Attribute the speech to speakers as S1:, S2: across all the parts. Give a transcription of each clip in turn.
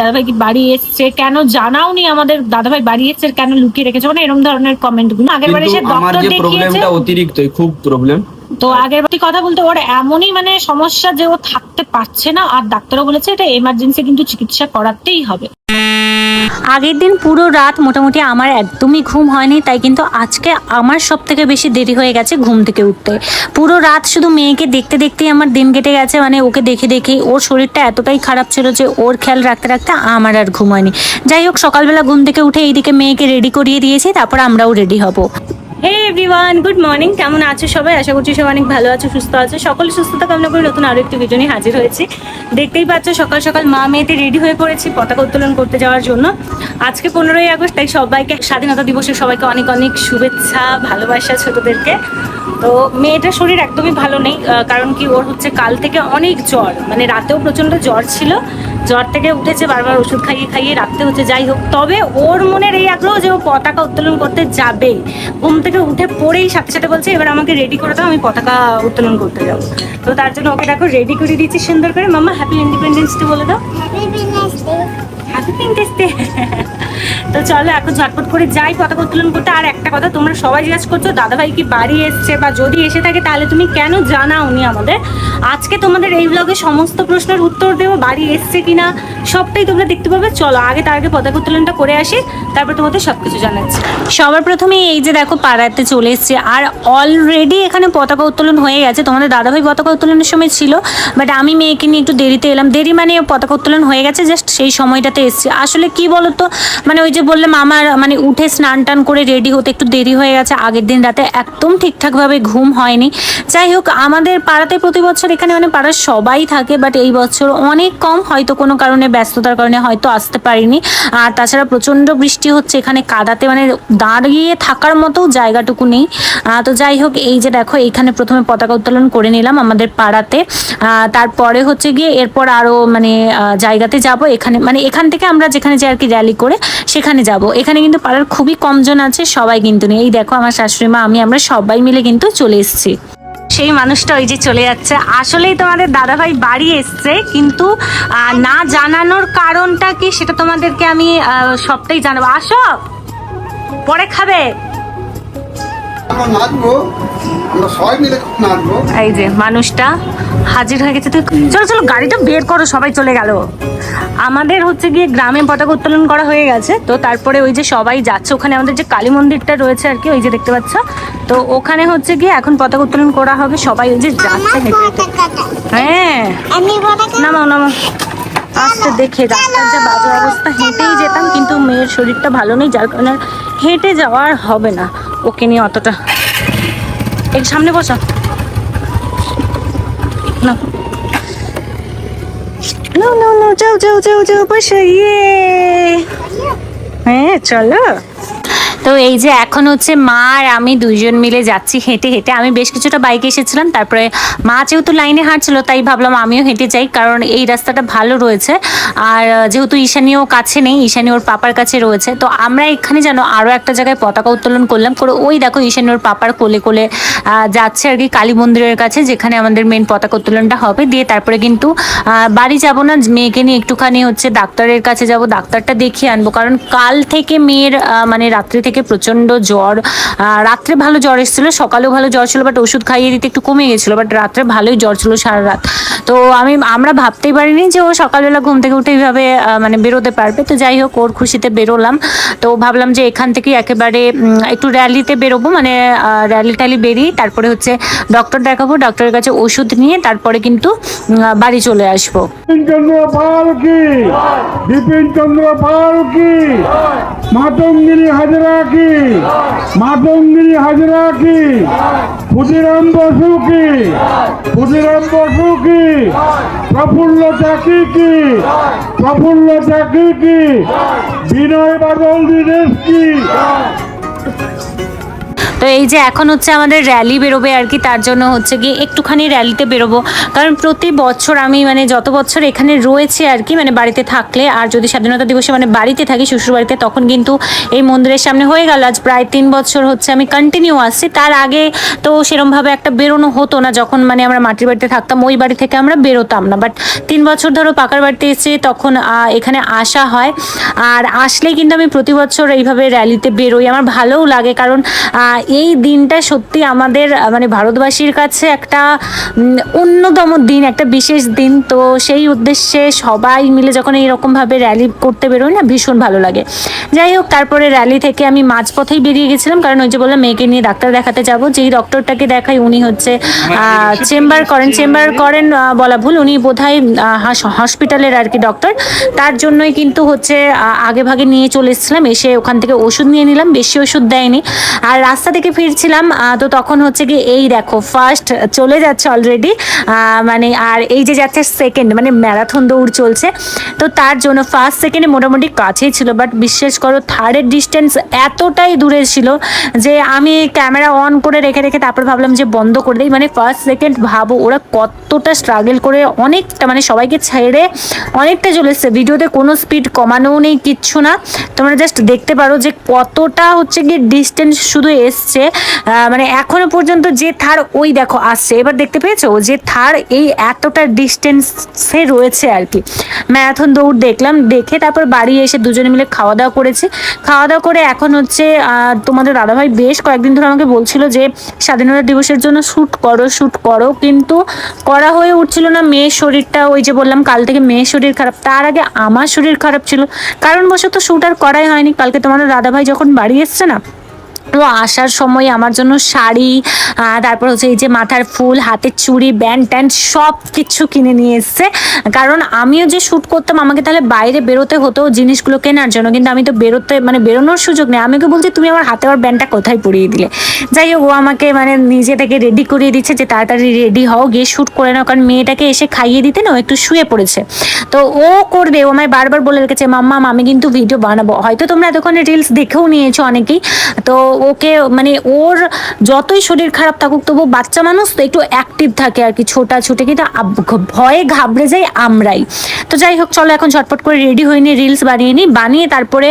S1: দাদাভাই দাদাভাই কি বাড়ি এসছে? কেন জানাওনি আমাদের দাদাভাই বাড়ি এসছে? কেন লুকিয়ে রেখেছে? মানে এরকম ধরনের কমেন্টগুলো। আগের বারে সে ডক্টর দেখিয়েছে।
S2: অতিরিক্তই খুব প্রবলেম
S1: তো আগের বারে কথা বলতে ওর এমনই মানে সমস্যা যে ও থাকতে পারছে না। আর ডাক্তারও বলেছে এটা এমার্জেন্সি কিন্তু চিকিৎসা করাতেই হবে।
S3: আগের দিন পুরো রাত মোটামুটি আমার একদমই ঘুম হয়নি, তাই কিন্তু আজকে আমার সব থেকে বেশি দেরি হয়ে গেছে ঘুম থেকে উঠতে। পুরো রাত শুধু মেয়েকে দেখতে দেখতেই আমার দিন কেটে গেছে মানে ওকে দেখে দেখেই ওর শরীরটা এতটাই খারাপ ছিল যে ওর খেয়াল রাখতে রাখতে আমার আর ঘুম হয়নি। যাই হোক, সকালবেলা ঘুম থেকে উঠে এইদিকে মেয়েকে রেডি করিয়ে দিয়েছি, তারপর আমরাও রেডি হব। হে এভরিওয়ান গুড মর্নিং কেমন আছো সবাই? আশা করছি সবাই অনেক ভালো আছো, সুস্থ আছো। সকলে সুস্থতা কামনা করে নতুন আরও একটি ভিডিও নিয়ে হাজির হয়েছি। দেখতেই পাচ্ছ, সকাল সকাল মা মেয়েতে রেডি হয়ে পড়েছি পতাকা উত্তোলন করতে যাওয়ার জন্য। আজকে পনেরোই আগস্ট, তাই সবাইকে স্বাধীনতা দিবসের সবাইকে অনেক অনেক শুভেচ্ছা, ভালোবাসা ছোটোদেরকে। তো মেয়েটার শরীর একদমই ভালো নেই কারণ কি ওর হচ্ছে কাল থেকে অনেক জ্বর মানে রাতেও প্রচণ্ড জ্বর ছিল। জ্বর থেকে উঠেছে, বারবার ওষুধ খাইয়ে খাইয়ে রাখতে হচ্ছে, যাই হোক। তবে ওর মনের এই আগ্রহ যে ও পতাকা উত্তোলন করতে যাবে, ঘুম থেকে উঠে পড়েই সাথে সাথে বলছে, এবার আমাকে রেডি করে দাও, আমি পতাকা উত্তোলন করতে যাব। তো তার জন্য ওকে দেখো রেডি করে দিচ্ছি সুন্দর করে। মামা হ্যাপি ইন্ডিপেন্ডেন্স ডে বলে দাও। তো চলো, এখন ঝটপট করে যাই পতাকা উত্তোলন করতে। আর একটা কথা, তোমরা সবাই জিজ্ঞাসা করছ, দাদাভাই কি বাড়ি এসছে বা যদি এসে থাকে, তাহলে তুমি কেন জানাও জানাওনি আমাদের? আজকে তোমাদের এই ব্লগে সমস্ত প্রশ্নের উত্তর দেবো, বাড়ি এসছে কিনা, সবটাই তোমরা দেখতে পাবে। চলো, আগে তার আগে পতাকা উত্তোলনটা করে আসি, তারপর তোমাদের সব কিছু জানাচ্ছি। সবার প্রথমে এই যে দেখো, পাড়াতে চলে এসছে। আর অলরেডি এখানে পতাকা উত্তোলন হয়ে গেছে। তোমাদের দাদাভাই পতাকা উত্তোলনের সময় ছিল বাট আমি মেয়েকে নিয়ে একটু দেরিতে এলাম। দেরি মানে পতাকা উত্তোলন হয়ে গেছে জাস্ট সেই সময়টাতে এসছে। আসলে কি বলতো? মানে ওই যে বললাম, আমার মানে উঠে স্নান টান করে রেডি হতে একটু দেরি হয়ে গেছে। আগের দিন রাতে একদম ঠিকঠাকভাবে ঘুম হয়নি। যাই হোক, আমাদের পাড়াতে প্রতি বছর এখানে মানে পাড়ার সবাই থাকে বাট এই বছর অনেক কম। হয়তো কোনো কারণে, ব্যস্ততার কারণে হয়তো আসতে পারিনি। আর তাছাড়া প্রচণ্ড বৃষ্টি হচ্ছে। এখানে কাদাতে মানে দাঁড়িয়ে থাকার মতো জায়গাটুকু নেই। তো যাই হোক, এই যে দেখো, এখানে প্রথমে পতাকা উত্তোলন করে নিলাম আমাদের পাড়াতে। তারপরে হচ্ছে গিয়ে এরপর আরও মানে জায়গাতে যাব। এখানে মানে এখান থেকে আমরা যেখানে যাই আর কি র্যালি করে, সেখানে যাব। এখানে কিন্তু পাড়ার খুবই কমজন আছে, সবাই কিন্তু নেই। এই দেখো আমার শাশুড়ি মা, আমি, আমরা সবাই মিলে কিন্তু চলে এসেছি। সেই মানুষটা ওই যে চলে যাচ্ছে। আসলেই তোমাদের দাদাভাই বাড়ি এসছে, কিন্তু না জানানোর কারণটা কি সেটা তোমাদেরকে আমি সবটাই জানাব। আসো, পরে খাবে। এই যে মানুষটা হাজির হয়ে গেছে। তুই চলো চলো, গাড়িটা বের করো, সবাই চলে গেল। আমাদের হচ্ছে গিয়ে গ্রামে পতাকা উত্তোলন করা হয়ে গেছে। তো তারপরে ওই যে সবাই যাচ্ছে, ওখানে আমাদের যে কালী মন্দিরটা রয়েছে আর কি, ওই যে দেখতে পাচ্ছ। তো ওখানে হচ্ছে গিয়ে এখন পতাকা উত্তোলন করা হবে, সবাই ওই যে যাচ্ছে। হ্যাঁ। নামাও নামাও। আস্তে দেখে, রাস্তার যা বাজে অবস্থা, হেঁটেই যেতাম, কিন্তু মেয়ের শরীরটা ভালো নেই, যার কারণে হেঁটে যাওয়ার হবে না। ওকে নিয়ে অতটা এই সামনে বসা। না। নো নো নো যাও যাও যাও যাও, বসো ইয়ে। হ্যাঁ চলো। তো এই যে এখন হচ্ছে মা আর আমি দুইজন মিলে যাচ্ছি হেঁটে হেঁটে। আমি বেশ কিছুটা বাইকে এসেছিলাম, তারপরে মা যেহেতু লাইনে হাঁটছিল, তাই ভাবলাম আমিও হেঁটে যাই, কারণ এই রাস্তাটা ভালো রয়েছে। আর যেহেতু ঈশানীও কাছে নেই, ঈশানী ওর পাপার কাছে রয়েছে, তো আমরা এখানে যেন আরও একটা জায়গায় পতাকা উত্তোলন করলাম। করে ওই দেখো ঈশানী ওর পাপার কোলে কোলে যাচ্ছে আর কি কালী মন্দিরের কাছে, যেখানে আমাদের মেন পতাকা উত্তোলনটা হবে। দিয়ে তারপরে কিন্তু বাড়ি যাব না, মেয়েকে নিয়ে একটুখানি হচ্ছে ডাক্তারের কাছে যাব, ডাক্তারটা দেখিয়ে আনব। কারণ কাল থেকে মেয়ের মানে রাত্রি থেকে প্রচণ্ড জ্বর রাত্রে ভালো জ্বর এসেছিল, সকালেও ভালো জ্বর ছিল বাট ওষুধ খাইয়ে দিতে একটু কমে গেছিল বাট রাত্রে ভালোই জ্বর ছিল সারা রাত। তো আমি, আমরা ভাবতেই পারিনি যে ও সকালবেলা ঘুম থেকে উঠে এইভাবে মানে বেরোতে পারবে। তো যাই হোক, ওর খুশিতে বেরোলাম। তো ভাবলাম যে এখান থেকে একেবারে একটু র্যালিতে বেরোবো মানে র্যালি ট্যালি বেরিয়ে তারপরে হচ্ছে ডক্টর দেখাবো ডক্টরের কাছে ওষুধ নিয়ে তারপরে কিন্তু বাড়ি চলে আসব।
S4: বিপিন চন্দ্র পাল কি মাতঙ্গিনী হাজরা কি? মাতঙ্গিনী হাজরা কি? ক্ষুদিরাম বসু কি? ক্ষুদিরাম বসু কি? প্রফুল্ল চাকি কি? প্রফুল্ল চাকি কি? বিনয় বাদল দিনেশ কি?
S3: তো এই যে এখন হচ্ছে আমাদের র্যালি বেরোবে আর কি, তার জন্য হচ্ছে গিয়ে একটুখানি র্যালিতে বেরোবো। কারণ প্রতি বছর আমি মানে যত বছর এখানে রয়েছে আর কি মানে বাড়িতে থাকলে, আর যদি স্বাধীনতা দিবসে মানে বাড়িতে থাকি শ্বশুর বাড়িতে তখন কিন্তু এই মন্দিরের সামনে হয়ে গেল। আজ প্রায় তিন বছর হচ্ছে আমি কন্টিনিউ আসছি তার আগে তো সেরমভাবে একটা বেরোনো হতো না, যখন মানে আমরা মাটির বাড়িতে থাকতাম, ওই বাড়ি থেকে আমরা বেরোতাম না। বাট তিন বছর ধরো পাকার বাড়িতে এসে তখন এখানে আসা হয়। আর আসলেই কিন্তু আমি প্রতি বছর এইভাবে র্যালিতে বেরোই। আমার ভালোও লাগে কারণ এই দিনটা সত্যি আমাদের মানে ভারতবাসীর কাছে একটা অন্যতম দিন একটা বিশেষ দিন। তো সেই উদ্দেশ্যে সবাই মিলে যখন এইরকমভাবে র্যালি করতে বেরোই না ভীষণ ভালো লাগে। যাই হোক তারপরে র্যালি থেকে আমি মাঝপথেই বেরিয়ে গেছিলাম কারণ ওই যে বললাম মেয়েকে নিয়ে ডাক্তার দেখাতে যাব। যেই ডক্টরটাকে দেখাই উনি হচ্ছে চেম্বার করেন চেম্বার করেন বলা ভুল উনি বোধহয় হসপিটালের আর কি ডক্টর তার জন্যই কিন্তু হচ্ছে আগে ভাগে নিয়ে চলে এসেছিলাম এসে ওখান থেকে ওষুধ নিয়ে নিলাম বেশি ওষুধ দেয়নি। আর রাস্তা থেকে ফিরছিলাম তো তখন হচ্ছে কি এই দেখো ফার্স্ট চলে যাচ্ছে অলরেডি মানে আর এই যে যাচ্ছে সেকেন্ড মানে ম্যারাথন দৌড় চলছে। তো তার জন্য ফার্স্ট সেকেন্ডে মোটামুটি কাছেই ছিল বাট বিশ্বাস করো থার্ডের ডিস্টেন্স এতটাই দূরে ছিল যে আমি ক্যামেরা অন করে রেখে রেখে তারপর ভাবলাম যে বন্ধ করে দিই। মানে ফার্স্ট সেকেন্ড ভাবো, ওরা কতটা স্ট্রাগল করে, অনেকটা মানে সবাইকে ছেড়ে অনেকটা চলে এসছে। ভিডিওতে কোনো স্পিড কমানোও নেই, কিচ্ছু না। তোমরা জাস্ট দেখতে পারো যে কতটা হচ্ছে গিয়ে ডিস্টেন্স শুধু এসছে। আহ, মানে এখনও পর্যন্ত যে থার ওই দেখো আসছে এবার দেখতে পেয়েছ? যে থার এই এতটা ডিস্টেন্সে রয়েছে আর কি। ম্যারাথন দৌড় দেখলাম দেখে তারপর বাড়ি এসে দুজনে মিলে খাওয়া দাওয়া করেছি। খাওয়া দাওয়া করে এখন হচ্ছে তোমাদের দাদাভাই বেশ কয়েকদিন ধরে আমাকে বলছিল যে স্বাধীনতা দিবসের জন্য শ্যুট করো শ্যুট করো। কিন্তু করা হয়ে উঠছিল না মেয়ের শরীরটা ওই যে বললাম কাল থেকে মেয়ের শরীর খারাপ। তার আগে আমার শরীর খারাপ ছিল। কারণবশত শ্যুট আর করাই হয়নি। কালকে তোমাদের দাদাভাই যখন বাড়ি এসছে না তো আসার সময় আমার জন্য শাড়ি তারপর হচ্ছে এই যে মাথার ফুল, হাতের চুড়ি, ব্যান্ড ট্যান্ড সব কিছু কিনে নিয়ে এসছে। কারণ আমিও যে শ্যুট করতাম, আমাকে তাহলে বাইরে বেরোতে হতো, জিনিসগুলো কেনার জন্য। কিন্তু আমি তো বেরোতে মানে বেরোনোর সুযোগ নেই। আমি ওকে বলছি, তুমি আমার হাতে আর ব্যান্ডটা কোথায় পরিয়ে দিলে? যাই হোক, ও আমাকে মানে নিজে থেকে রেডি করিয়ে দিচ্ছে যে, তাড়াতাড়ি রেডি হও, গিয়ে শ্যুট করে নাও। কারণ মেয়েটাকে এসে খাইয়ে দিতে না একটু শুয়ে পড়েছে। তো ও করবে, ও আমায় বারবার বলে রেখেছে, মাম্মা, আমি কিন্তু ভিডিও বানাবো। হয়তো তোমরা এতক্ষণে রিলস দেখেও নিয়েছো অনেকেই। তো ওকে মানে ওর যতই শরীর খারাপ থাকুক, তবু বাচ্চা মানুষ তো একটু অ্যাক্টিভ থাকে আর কি, ছোটা ছুটে কিন্তু ভয়ে ঘাবড়ে যাই আমরাই। তো যাই হোক, চলো এখন ঝটপট করে রেডি হয়ে নিই রিলস বানিয়ে নিই, বানিয়ে তারপরে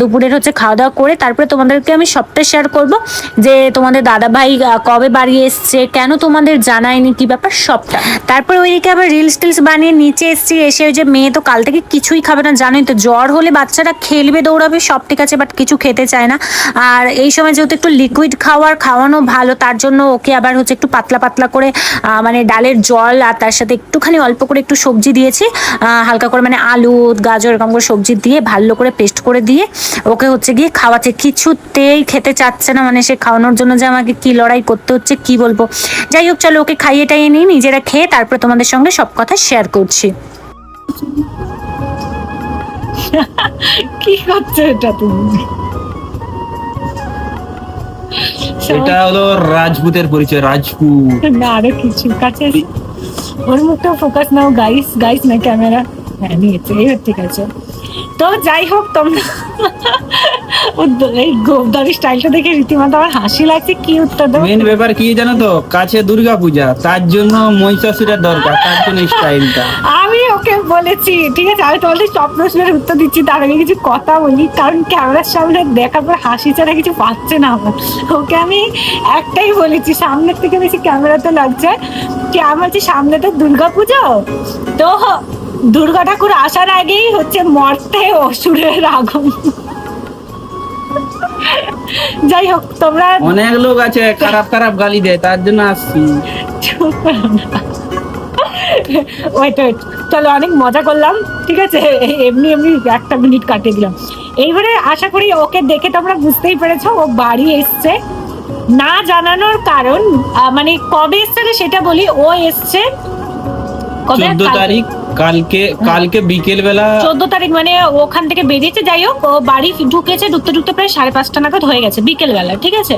S3: দুপুরের হচ্ছে খাওয়া দাওয়া করে তারপরে তোমাদেরকে আমি সবটা শেয়ার করব যে তোমাদের দাদা ভাই কবে বাড়ি এসছে, কেন তোমাদের জানায়নি, কি ব্যাপার, সবটা। তারপরে ওইদিকে আবার রিলস টিলস বানিয়ে নিচে এসছি, এসে ওই যে মেয়ে তো কাল থেকে কিছুই খাবে না, জানোই তো, জ্বর হলে বাচ্চারা খেলবে, দৌড়াবে, সব ঠিক আছে বাট কিছু খেতে চায় না। আর এই সময় যেহেতু একটু লিকুইড খাওয়ার, খাওয়ানো ভালো, তার জন্য ওকে আবার হচ্ছে একটু পাতলা পাতলা করে মানে ডালের জল আর তার সাথে একটুখানি অল্প করে একটু সবজি দিয়েছি হালকা করে মানে আলু, গাজর এরকম করে সবজি দিয়ে ভালো করে পেস্ট করে দিয়ে ওকে হচ্ছে গিয়ে খাওয়াচ্ছে। কিছুতেই খেতে চাচ্ছে না মানে সে খাওয়ানোর জন্য যে আমাকে কি লড়াই করতে হচ্ছে, কি বলব? যাই হোক, চলো ওকে খাইয়ে টাইয়ে নিই, নিজেরা খেয়ে তারপর তোমাদের সঙ্গে সব কথা শেয়ার করছি।
S1: কি করছ এটা তুমি?
S2: এটা হলো রাজপুতের পরিচয় রাজপুত।
S1: না আরও কিছু কাছে ওর মুখটা ফোকাস নাও গাইস গাইস না ক্যামেরা হ্যাঁ নিয়েছে এবার ঠিক আছে। তো যাই হোক তোমরা এই গোবদারি স্টাইলটা দেখে রীতিমতো আমার হাসি লাগছে কি উত্তর দেবো?
S2: মেন ব্যাপার কি জানো তো? কাছে দুর্গা পূজা তার জন্য মহিষাসুরের দরকার তার জন্য স্টাইলটা
S1: আমি ওকে বলেছি ঠিক আছে? আমি তোমাদের সব প্রশ্নের উত্তর দিচ্ছি তার আগে কিছু কথা বলি কারণ ক্যামেরার সামনে দেখার পর হাসি ছাড়া কিছু পাচ্ছে না আমার। ওকে আমি একটাই বলেছি সামনের থেকে বেশি ক্যামেরাতে লাগছে। কি আমার হচ্ছে সামনে তো দুর্গা পুজো তো দুর্গা ঠাকুর আসার আগেই হচ্ছে মর্তে অসুরের আগমন। যাই হোক তোমরা
S2: অনেক লোক আছে খারাপ খারাপ গালি দেয় তার জন্য আসছি।
S1: ওয়েট ওয়েট চলো অনেক মজা করলাম ঠিক আছে? এমনি এমনি একটা মিনিট কাটিয়ে দিলাম। এইবারে আশা করি ওকে দেখে তোমরা বুঝতেই পেরেছ ও বাড়ি এসছে। না জানানোর কারণ মানে কবে এসছে সেটা বলি ও এসছে
S2: চোদ্দ তারিখ কালকে কালকে বিকেল বেলা
S1: চোদ্দ তারিখ মানে ওখান থেকে বেরিয়েছে যাই হোক ও বাড়ি ঢুকেছে ঢুকতে ঢুকতে প্রায় সাড়ে পাঁচটা নাগাদ হয়ে গেছে বিকেল বেলা ঠিক আছে?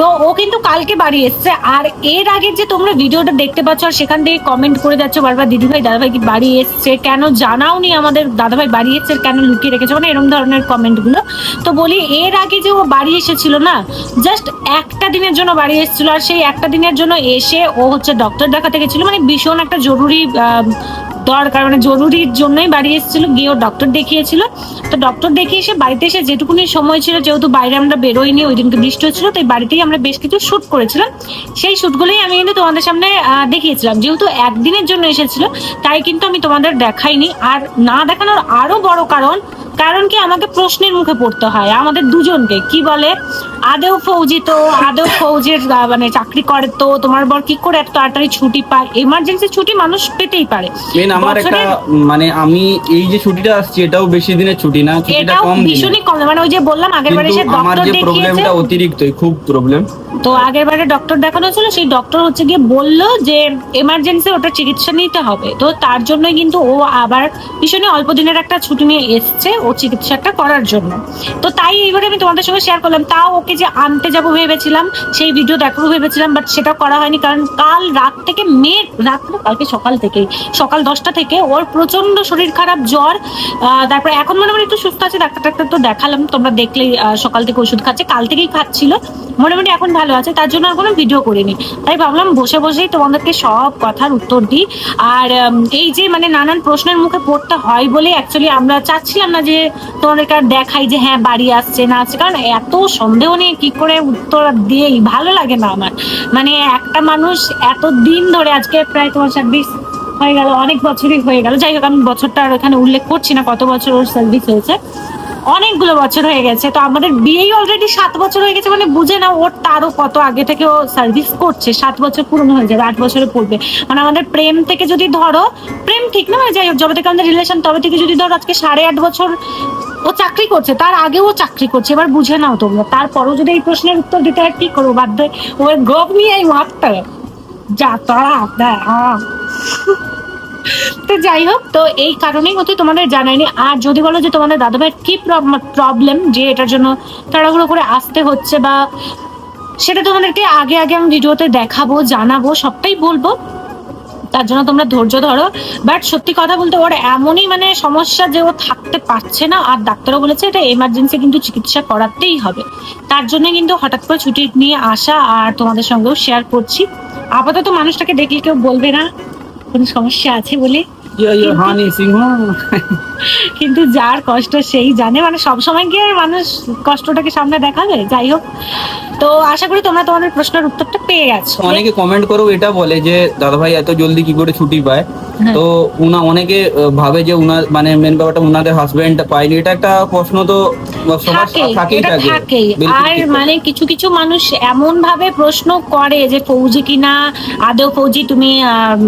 S3: তো ও কিন্তু কালকে বাড়ি এসছে। আর এর আগে যে তোমরা ভিডিওটা দেখতে পাচ্ছ, আর সেখান থেকে কমেন্ট করে যাচ্ছ, বারবার দিদিভাই, দাদাভাই কি বাড়ি এসছে, কেন জানাওনি আমাদের দাদাভাই বাড়ি এসছে, কেন লুকিয়ে রেখেছে মানে এরকম ধরনের কমেন্টগুলো তো বলি, এর আগে যে ও বাড়ি এসেছিল না জাস্ট একটা দিনের জন্য বাড়ি এসেছিল, আর সেই একটা দিনের জন্য এসে ও হচ্ছে ডক্টর দেখাতে গেছিল মানে ভীষণ একটা জরুরি দরকার মানে জরুরির জন্যই বাড়ি এসেছিল গিয়ে ডক্টর দেখিয়েছিল। তো ডক্টর দেখিয়ে এসে বাড়িতে এসে যেটুকুনি সময় ছিল, যেহেতু বাইরে আমরা বেরোইনি, ওই দিনকে বৃষ্টি হচ্ছিল তাই বাড়িতেই আমরা বেশ কিছু শ্যুট করেছিলাম। সেই শ্যুটগুলোই আমি কিন্তু তোমাদের সামনে দেখিয়েছিলাম। যেহেতু একদিনের জন্য এসেছিল, তাই কিন্তু আমি তোমাদের দেখাইনি। আর না দেখানোর আরও বড় কারণ কারণ কি আমাকে প্রশ্নের মুখে পড়তে হয় আমাদের দুজনকে। কি বলে? আদেও ফৌজি তো আদেও ফৌজের মানে চাকরি করে তো তোমার বর কি করে এত তাড়াতাড়ি ছুটি পায়? এমার্জেন্সি ছুটি মানুষ পেতেই পারে।
S2: মেন আমার একটা মানে আমি এই যে ছুটিটা আসছে এটাও বেশি দিনের ছুটি না ছুটিটা কম
S3: ভীষণই কম মানে ওই যে বললাম আগের বারে সে
S2: আমার যে প্রবলেমটা অতিরিক্তই খুব প্রবলেম
S3: তো আগের বারে ডক্টর দেখানো ছিল, সেই ডক্টর হচ্ছে গিয়ে বলল যে এমার্জেন্সি ওটা চিকিৎসা নিতে হবে। তো তার জন্যই কিন্তু ও আবার ভীষণই অল্প দিনের একটা ছুটি নিয়ে এসছে ও চিকিৎসাটা করার জন্য। তো তাই এইবারে আমি তোমাদের সঙ্গে শেয়ার করলাম। তাও ওকে যে আনতে যাব ভেবেছিলাম, সেই ভিডিও দেখাবো ভেবেছিলাম বাট সেটা করা হয়নি, কারণ কাল রাত থেকে মেয়ে রাত কালকে সকাল থেকেই, সকাল দশটা থেকে ওর প্রচণ্ড শরীর খারাপ, জ্বর তারপরে এখন মোটামুটি একটু সুস্থ আছে ডাক্তার ডাক্তার তো দেখালাম, তোমরা দেখলেই সকাল থেকে ওষুধ খাচ্ছে, কাল থেকেই খাচ্ছিল। মোটামুটি এখন ভালো আছে তার জন্য আর কোনো ভিডিও করিনি। তাই ভাবলাম বসে বসেই তোমাদেরকে সব কথার উত্তর দিই। আর এই যে মানে নানান প্রশ্নের মুখে পড়তে হয় বলে অ্যাকচুয়ালি আমরা চাচ্ছিলাম না যে তোমাদেরকে আর দেখাই যে হ্যাঁ বাড়ি আসছে না আসছে। কারণ এত সন্দেহ নিয়ে কি করে উত্তর দিয়েই ভালো লাগে না আমার। মানে একটা মানুষ এত দিন ধরে আজকে প্রায় তোমার সার্ভিস হয়ে গেল, অনেক বছরই হয়ে গেল। যাই হোক, আমি বছরটা আর এখানে উল্লেখ করছি না কত বছর ওর সার্ভিস হয়েছে। অনেকগুলো বছর হয়ে গেছে, তো আমাদের বিয়েই অলরেডি সাত বছর হয়ে গেছে মানে বুঝে না ওর তারও কত আগে থেকে ও সার্ভিস করছে, সাত বছর পুরনো হয়ে যাবে, আট বছরে পড়বে মানে আমাদের প্রেম থেকে যদি ধরো, প্রেম ঠিক না মানে যাই হোক যবে থেকে আমাদের রিলেশন তবে থেকে যদি ধরো আজকে সাড়ে আট বছর ও চাকরি করছে, তার আগেও ও চাকরি করছে, এবার বুঝে নাও তোমরা। তারপরও যদি এই প্রশ্নের উত্তর দিতে হয়, কি করব? বাধ্য ওর গপ নিয়ে এই মারতে যা তারা আপনার তো যাই হোক, তো এই কারণেই হয়তো তোমাদের জানাইনি আর যদি বলো যে তোমাদের দাদাভাইয়ের কি প্রবলেম যে এটার জন্য তাড়াহুড়ো করে আসতে হচ্ছে বা সেটা তোমাদেরকে আগে আগে আমি ভিডিওতে দেখাবো, জানাব, সবটাই বলব। তার জন্য তোমরা ধৈর্য ধরো। বাট সত্যি কথা বলতে ওর এমনই মানে সমস্যা যে ও থাকতে পারছে না। আর ডাক্তারও বলেছে এটা এমার্জেন্সি কিন্তু চিকিৎসা করাতেই হবে। তার জন্য কিন্তু হঠাৎ করে ছুটি নিয়ে আসা আর তোমাদের সঙ্গেও শেয়ার করছি। আপাতত মানুষটাকে দেখলে কেউ বলবে না। কোনো সমস্যা আছে বলে?
S2: ইয়ে ইয়ে হানি সিংহ।
S3: কিন্তু যার কষ্ট সেই জানে। মানে সবসময় গিয়ে মানুষ কষ্টটাকে সামনে দেখাবে যাই হোক। তো আশা করি তোমরা তোমাদের প্রশ্নের উত্তরটা পেয়ে গেছো।
S2: অনেকে কমেন্ট করেও এটা বলে যে দাদা ভাই এত জলদি কি করে ছুটি পায়?
S3: হ্যাঁ।
S2: তো উনা অনেকে ভাবে যে উনার মানে মেন ব্যাপারটা উনাদের হাজবেন্ড পায়নি। এটা একটা প্রশ্ন তো
S3: আর মানে কিছু কিছু মানুষ এমন ভাবে প্রশ্ন করে যে ফৌজি কিনা? আদৌ ফৌজি তুমি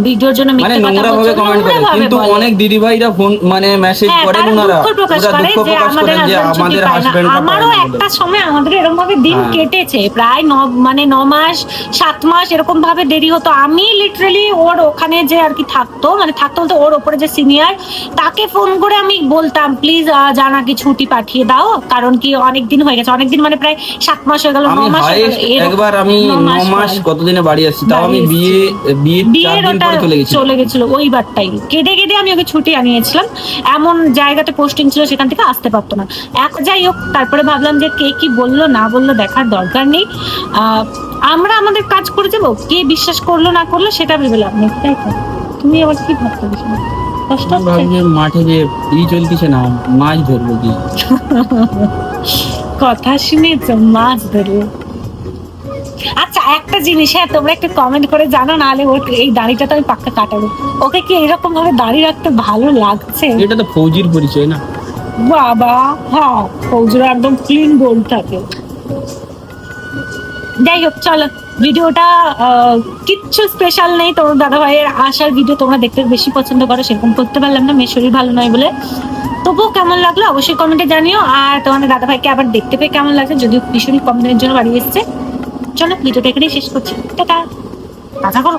S3: ভিডিওর জন্য
S2: মানে
S3: মিথ্যে কথা বলছো?
S2: করে। কিন্তু অনেক দিদি ভাইরা ফোন মানে মেসেজ
S3: হ্যাঁ,
S2: করেন
S3: তারা
S2: ওনারা
S3: দুঃখ প্রকাশ করে যে আমাদের হাজবেন্ড আমারও একটা সময় আমাদের এরকম ভাবে দিন
S2: হ্যাঁ।
S3: কেটেছে প্রায় ন মানে ন মাস সাত মাস এরকম ভাবে দেরি হতো। আমি লিটারালি ওর ওখানে যে আর কি থাকতো মানে থাকতো বলতে ওর ওপরে যে সিনিয়র তাকে ফোন করে আমি বলতাম প্লিজ জানাকে ছুটি পাঠিয়ে দাও কারণ কি অনেক দিন হয়ে গেছে। অনেক দিন মানে প্রায় সাত মাস হয়ে গেল ন মাস হয়ে
S2: একবার আমি
S3: ন মাস
S2: কতদিনে বাড়ি আসছি তাও আমি বিয়ে বিয়ে চার দিন পরে চলে গেছি।
S3: চলে গেছিল ওইবারটাই কেটে কেঁদে আমি ওকে ছুটি আনিয়েছিলাম। এমন জায়গাতে পোস্টিং ছিল সেখান থেকে আসতে পারতো না। এক যাই হোক তারপরে ভাবলাম যে কে কি বলল না বলল দেখার দরকার নেই। আমরা আমাদের কাজ করে যাব কে বিশ্বাস করল না করল সেটা ভেবে লাভ নেই। তাই তো? তুমি আবার কি ভাবতে কষ্ট হচ্ছে?
S2: মাঠে যে ই চলতেছে না মাছ ধরবো কি?
S3: কথা শুনেছ মাছ ধরবে। আচ্ছা একটা জিনিস হ্যাঁ তোমরা একটু কমেন্ট করে জানো নাহলে ওর এই দাড়িটা তো আমি পাক্কা কাটাবো। ওকে কি এরকম ভাবে দাড়ি রাখতে ভালো লাগছে?
S2: এটা তো ফৌজির পরিচয় না?
S3: বাবা হ্যাঁ ফৌজরা একদম ক্লিন গোল্ড থাকে। যাই হোক চলো ভিডিওটা কিচ্ছু স্পেশাল নেই। তোমার দাদা ভাইয়ের আসার ভিডিও তোমরা দেখতে বেশি পছন্দ করো সেরকম করতে পারলাম না মেয়ের শরীর ভালো নয় বলে। তবুও কেমন লাগল অবশ্যই কমেন্টে জানিও। আর তোমাদের দাদা ভাইকে আবার দেখতে পেয়ে কেমন লাগছে যদিও ভীষণই কম দিনের জন্য বাড়ি এসছে। চলো ভিডিওটা এখানেই শেষ করছি। টাটা। কথা করো